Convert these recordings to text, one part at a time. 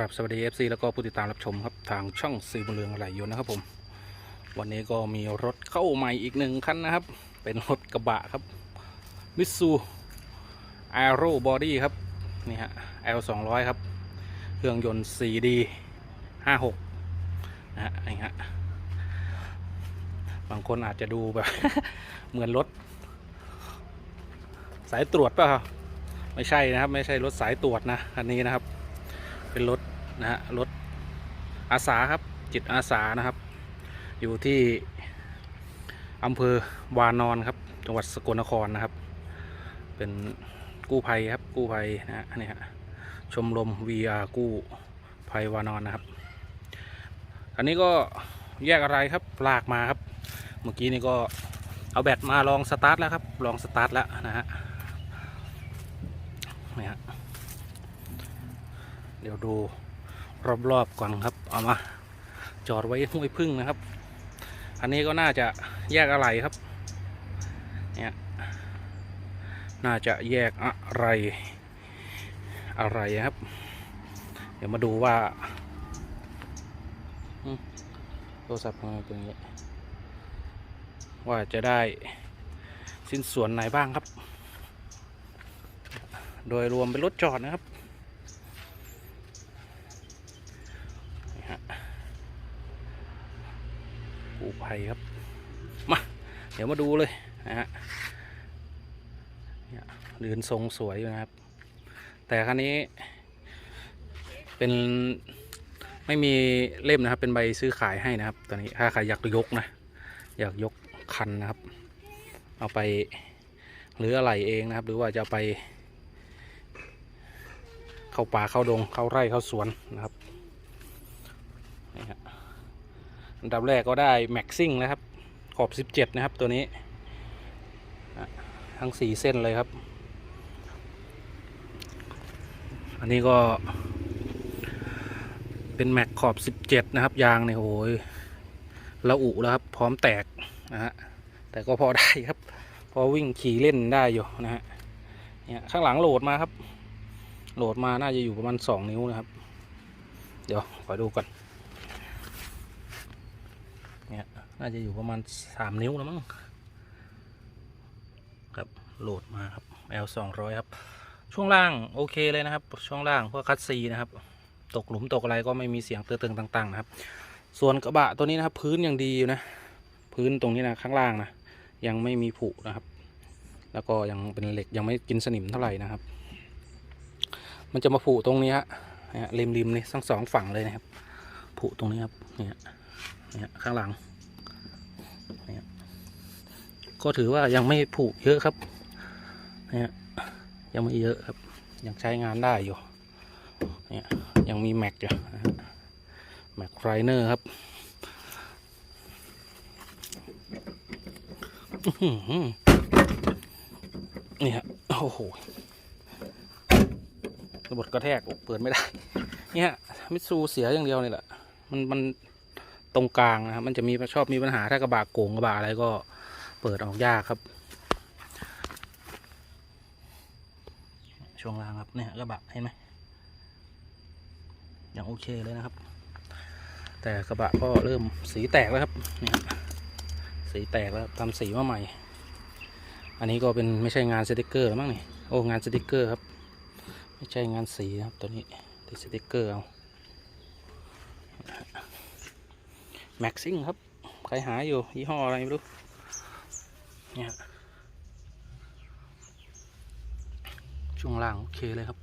ครับสวัสดี FC แล้วก็ผู้ติดตามรับชมครับทางช่องสื่อมวลเรืองไหลยนต์นะครับผม วันนี้ก็มีรถเข้าใหม่อีกหนึ่งคันนะครับ เป็นรถกระบะครับมิสู Aero Body ครับ นี่ฮะ L 2 0 0ครับ เครื่องยนต์ 4D 56นะฮะนี่ฮะบางคนอาจจะดูแบบ เหมือนรถ สายตรวจเปล่ะไม่ใช่นะครับ ไม่ใช่รถสายตรวจนะคันนี้นะครับ เป็นรถนะฮะรถอาสาครับจิตอาสานะครับ อยู่ที่อำเภอวานอนครับ จังหวัดสกลนครนะครับ เป็นกู้ภัยครับกู้ภัยนะฮะนี่ฮะชมรม VR กู้ภัยวานอนนะครับ อันนี้ก็แยกอะไรครับลากมาครับ เมื่อกี้นี่ก็เอาแบตมาลองสตาร์ทแล้วครับลองสตาร์ทแล้วนะฮะนี่ฮะ เดี๋ยวดูรอบๆก่อนครับเอามาจอดไว้ห้วยพึ่งนะครับ อันนี้ก็น่าจะแยกอะไรครับเนี่ยน่าจะแยกอะไรอะไรครับ เดี๋ยวมาดูว่าโทรศัพท์ทำไมเป็นอย่างนี้ว่าจะได้สิ้นส่วนไหนบ้างครับ โดยรวมเป็นรถจอดนะครับ นี่ฮะ กู้ภัยครับ มา เดี๋ยวมาดูเลยนะฮะเรือนทรงสวยอยู่นะครับ แต่คันนี้ เป็นไม่มีเล่มนะครับ เป็นใบซื้อขายให้นะครับ ตอนนี้ถ้าใครอยากยกนะ อยากยกคันนะครับ เอาไปหรืออะไรเองนะครับ หรือว่าจะไป เข้าป่าเข้าดงเข้าไร่เข้าสวนนะครับ นี่ฮะ อันดับแรกก็ได้แม็กซิ่งนะครับ ขอบ 17 นะครับตัวนี้ ทั้ง 4 เส้นเลยครับ อันนี้ก็ เป็นแม็กขอบ 17 นะครับ ยางเนี่ยโอ้ยละอุแล้วครับ พร้อมแตกนะฮะแต่ก็พอได้ครับ พอวิ่งขี่เล่นได้อยู่นะฮะเนี่ยข้างหลังโหลดมาครับ โหลดมาน่าจะอยู่ประมาณ 2 นิ้วนะครับ เดี๋ยวขอดูก่อน เน่าจะอยู่ประมาณสามนิ้วแล้วมั้งครับโหลดมาครับ L สองร้อยครับ ช่วงล่างโอเคเลยนะครับ ช่วงล่างพวกคัดซีนะครับ ตกหลุมตกอะไรก็ไม่มีเสียงเตือนต่าง ๆ นะครับ ส่วนกระบะตัวนี้นะครับ พื้นยังดีอยู่นะ พื้นตรงนี้นะข้างล่างนะยังไม่มีผุนะครับ แล้วก็ยังเป็นเหล็กยังไม่กินสนิมเท่าไหร่นะครับ มันจะมาผุตรงนี้ฮะเนี่ยริมๆนี่ทั้งสองฝั่งเลยนะครับผุตรงนี้ครับเนี่ยเนี่ยข้างหลัง ก็ถือว่ายังไม่ผุเยอะครับเนี่ยยังไม่เยอะครับ ยังใช้งานได้อยู่เนี่ยยังมีแม็กอยู่แม็กไรเนอร์ครับนี่ฮะโอ้โหระบบกระแทกเปิดไม่ได้ เนี่ยมิตซูเสียอย่างเดียวนี่แหละ มันมัน ตรงกลางนะครับ มันจะมีชอบมีปัญหาถ้ากระบะโกงกระบะอะไรก็เปิดออกยากครับ ช่วงล่างครับเนี่ยกระบะเห็นไหมอย่างโอเคเลยนะครับ แต่กระบะก็เริ่มสีแตกแล้วครับเนี่ยครับสีแตกแล้วทำสีมาใหม่ อันนี้ก็เป็นไม่ใช่งานสติกเกอร์แล้วมั้งนี่โอ้งานสติกเกอร์ครับ ไม่ใช่งานสีครับตัวนี้ติดสติกเกอร์เอา แม็กซิ่งครับ ใครหาอยู่ยี่ห้ออะไรไม่รู้ เนี่ยช่วงล่างโอเคเลยครับ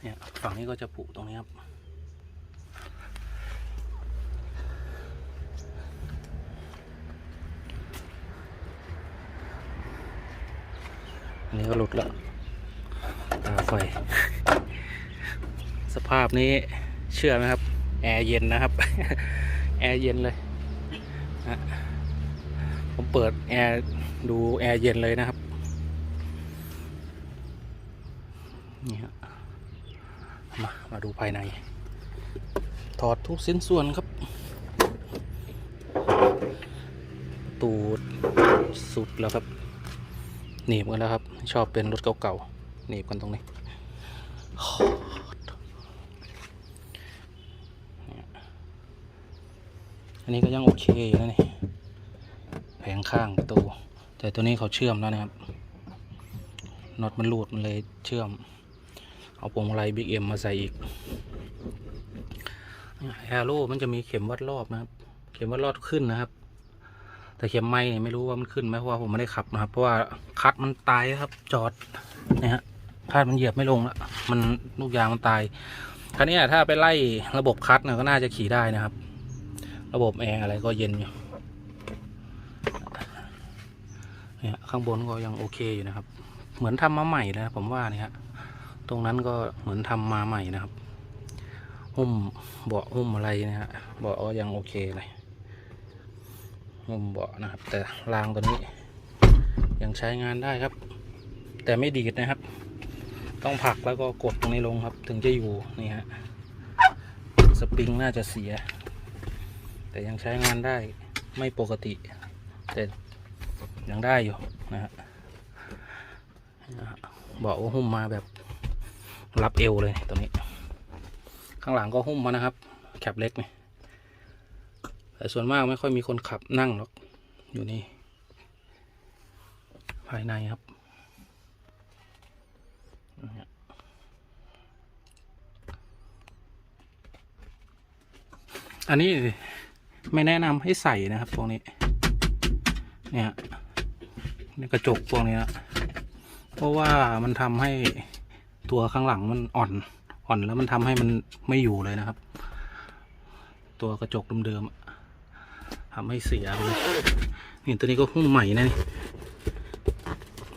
เนี่ยฝั่งนี้ก็จะผุตรงนี้ครับนนี้ก็หลุดแล้วตาไฟ สภาพนี้ เชื่อไหมครับ แอร์เย็นนะครับ แอร์เย็นเลยผมเปิดแอร์ดูแอร์เย็นเลยนะครับนี่ฮะมา มาดูภายใน ถอดทุกสิ้นส่วนครับ ตูดสุดแล้วครับหนีบกันแล้วครับ ชอบเป็นรถเก่าๆหนีบกันตรงนี้ อันนี้ก็ยังโอเคอยู่นะนี่แผงข้างประตู แต่ตัวนี้เขาเชื่อมแล้วนะครับน็อตมันหลุดมันเลยเชื่อม เอาพวงมาลัยบิ๊กเอ็มมาใส่อีกแอโร่มันจะมีเข็มวัดรอบนะครับ เข็มวัดรอบขึ้นนะครับ แต่เข็มไม้เนี่ยไม่รู้ว่ามันขึ้นไหมเพราะว่าผมไม่ได้ขับนะครับ เพราะว่าคัดมันตายครับ จอดเนี่ยฮะคัดมันเหยียบไม่ลงละมันลูกยางมันตายคันนี้ถ้าไปไล่ระบบคัดเนี่ยก็น่าจะขี่ได้นะครับ ระบบแอร์อะไรก็เย็นอยู่เนี่ยข้างบนก็ยังโอเคอยู่นะครับ เหมือนทำมาใหม่นะผมว่าเนี่ยฮะตรงนั้นก็เหมือนทำมาใหม่นะครับ หุ้มเบาะหุ้มอะไรนะฮะเบาะก็ยังโอเคเลยหุ้มเบาะนะครับ แต่รางตัวนี้ ยังใช้งานได้ครับ แต่ไม่ดีดนะครับ ต้องผลักแล้วก็กดตรงนี้ลงครับ ถึงจะอยู่นี่ฮะสปริงน่าจะเสีย แต่ยังใช้งานได้ไม่ปกติ แต่ยังได้อยู่นะฮะนะฮะเบาหุ้มมาแบบรับเอวเลยตรงนี้ ข้างหลังก็หุ้มมานะครับแคบเล็กนี่แต่ส่วนมากไม่ค่อยมีคนขับนั่งหรอก อยู่นี่ ภายในครับ อันนี้ ไม่แนะนำให้ใส่นะครับพวกนี้ เนี่ยนี่กระจกพวกนี้นะเพราะว่ามันทำให้ตัวข้างหลังมันอ่อนอ่อนแล้วมันทำให้มันไม่อยู่เลยนะครับ ตัวกระจกเดิมๆทำให้เสียเลยนี่ตัวนี้ก็หุ้มใหม่นะนี่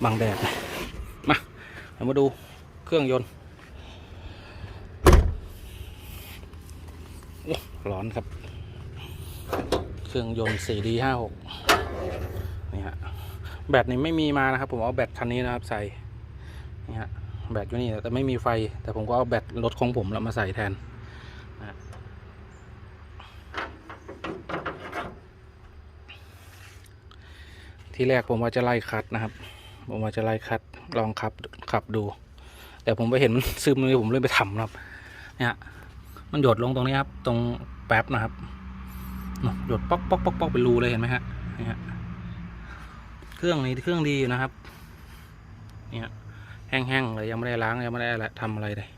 บังแดดมาเรามาดูเครื่องยนต์โอ้ร้อนครับ รื่องยนต์ 4D 56 นี่ฮะแบตนี่ไม่มีมานะครับ ผมเอาแบตคันนี้นะครับใส่นี่ฮะแบตอยู่นี่แต่ไม่มีไฟ แต่ผมก็เอาแบตรถของผมแล้วมาใส่แทนนะฮะที่แรกผมว่าจะไล่คัดนะครับ ผมว่าจะไล่คัดลองขับขับดู แต่ผมไปเห็นมันซึมเลยผมเลยไปทำนะครับเนี่ยมันหยดลงตรงนี้ครับ ตรงแป๊บนะครับ หยดป๊อกป๊อกป๊อกป๊อกเป็นรูเลยเห็นไหมฮะนี่ฮะเครื่องนี้เครื่องดีอยู่นะครับเนี่ยแห้งๆเลยยังไม่ได้ล้างยังไม่ได้อะไรทำอะไรเลย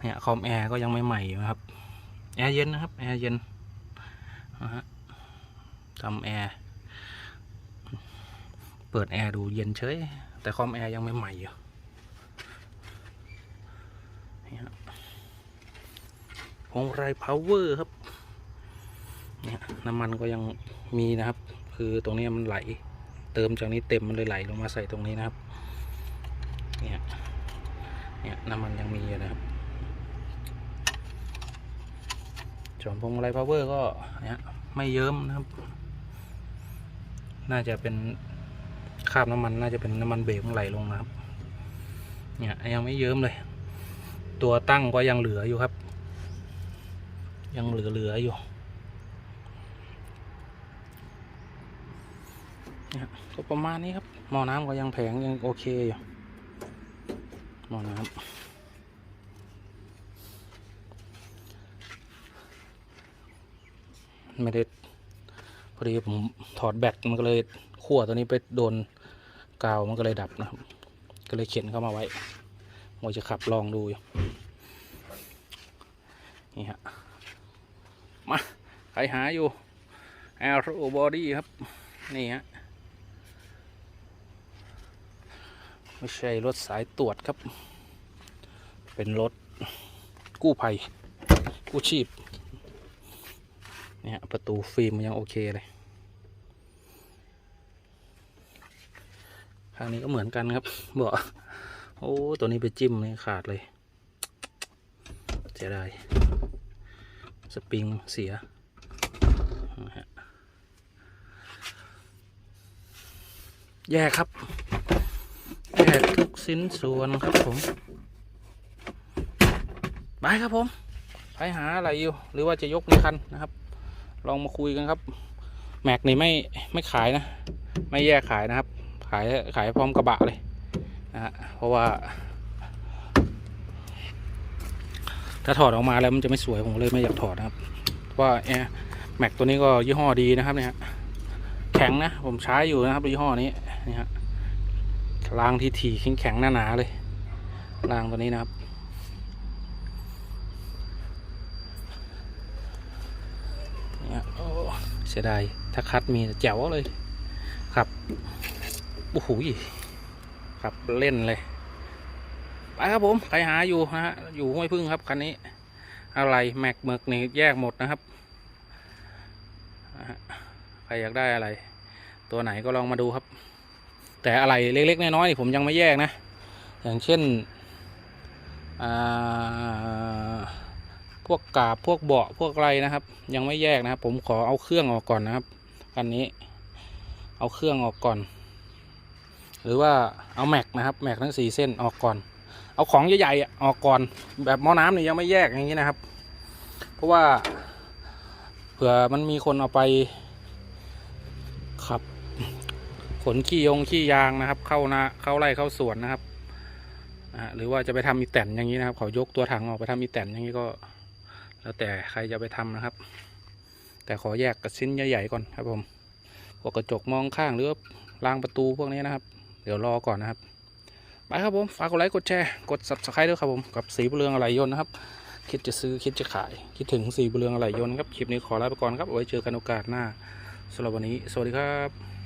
เนี่ยคอมแอร์ก็ยังไม่ใหม่อยู่นะครับแอร์เย็นนะครับแอร์เย็นนะฮะทำแอร์เปิดแอร์ดูเย็นเฉยแต่คอมแอร์ยังไม่ใหม่อยู่นี่ฮะพวงไรพาวเวอร์ครับ เนี่ยน้ำมันก็ยังมีนะครับ คือตรงนี้มันไหล เติมจากนี้เต็มมันเลยไหลลงมาใส่ตรงนี้นะครับ เนี่ยเนี่ยน้ำมันยังมีอยู่นะครับส่วนพวงมาลัยพาวเวอร์ก็เนี่ยไม่เยิ้มนะครับ น่าจะเป็นคราบน้ำมันน่าจะเป็นน้ำมันเบรกมันไหลลงนะครับ เนี่ยยังไม่เยิ้มเลย ตัวตั้งก็ยังเหลืออยู่ครับ ยังเหลือๆอยู่ ก็ประมาณนี้ครับ หม้อน้ำก็ยังแผงยังโอเคอยู่หม้อน้ำไม่ได้พอดีผมถอดแบตมันก็เลยขั้วตัวนี้ไปโดนกาวมันก็เลยดับนะครับ ก็เลยเข็นเข้ามาไว้ว่าจะขับลองดูอยู่นี่ฮะมาใครหาอยู่ Aero Body ครับ นี่ฮะ ไม่ใช่รถสายตรวจครับ เป็นรถกู้ภัย กู้ชีพเนี่ยประตูฟิล์มยังโอเคเลยข้างนี้ก็เหมือนกันครับบอกโอ้ตัวนี้ไปจิ้มนี่ขาดเลยเสียดายสปริงเสียแย่ครับ แยกทุกสิ้นส่วนครับผม ไปครับผม ไปหาอะไรอยู่ หรือว่าจะยกในคันนะครับ ลองมาคุยกันครับ แม็กนี่ไม่ไม่ขายนะ ไม่แยกขายนะครับ ขายขายพร้อมกระบะเลยนะฮะ เพราะว่า ถ้าถอดออกมาแล้วมันจะไม่สวยผมเลยไม่อยากถอดนะครับ ว่าแอแม็กตัวนี้ก็ยี่ห้อดีนะครับเนี่ยแข็งนะ ผมใช้อยู่นะครับยี่ห้อนี้นี่ฮะ รางที่ถี่แข็งๆหนาๆเลยรางตัวนี้นะครับ เนี่ยโอ้เสียดายถ้าคัดมีแจ๋วเลยครับโอ้โหครับเล่นเลยไปครับผมใครหาอยู่นะฮะอยู่ห้วยพึ่งครับคันนี้ อะไรแม็กเมิกนี่แยกหมดนะครับใครอยากได้อะไร ตัวไหนก็ลองมาดูครับ แต่อะไรเล็กๆน้อยๆนี่ผมยังไม่แยกนะ อย่างเช่นพวกกาบพวกเบาะพวกอะไรนะครับ ยังไม่แยกนะครับ ผมขอเอาเครื่องออกก่อนนะครับคันนี้ เอาเครื่องออกก่อน หรือว่าเอาแม็กนะครับแม็กทั้งสี่เส้นออกก่อน เอาของใหญ่ๆออกก่อน แบบหม้อน้ำนี่ยังไม่แยกอย่างนี้นะครับ เพราะว่าเผื่อมันมีคนเอาไป ขนขี้ยงขี้ยางนะครับ เข้านาเข้าไร่เข้าสวนนะครับหรือว่าจะไปทำอีแตนอย่างนี้นะครับ เขายกตัวถังออกไปทำอีแตนอย่างนี้ก็ แล้วแต่ใครจะไปทำนะครับ แต่ขอแยกกับชิ้นใหญ่ๆก่อนครับผมพวกกระจกมองข้างหรือว่ารางประตูพวกนี้นะครับ เดี๋ยวรอก่อนนะครับไปครับผมฝากกดไลค์กดแชร์กด subscribe ด้วยครับผมกับสีบเรืองอะไรยนต์นะครับ คิดจะซื้อคิดจะขาย คิดถึงสีบเรืองอะไรยนต์ครับคลิปนี้ขอลาไปก่อนครับไว้เจอกันโอกาสหน้าสำหรับวันนี้ สวัสดีครับ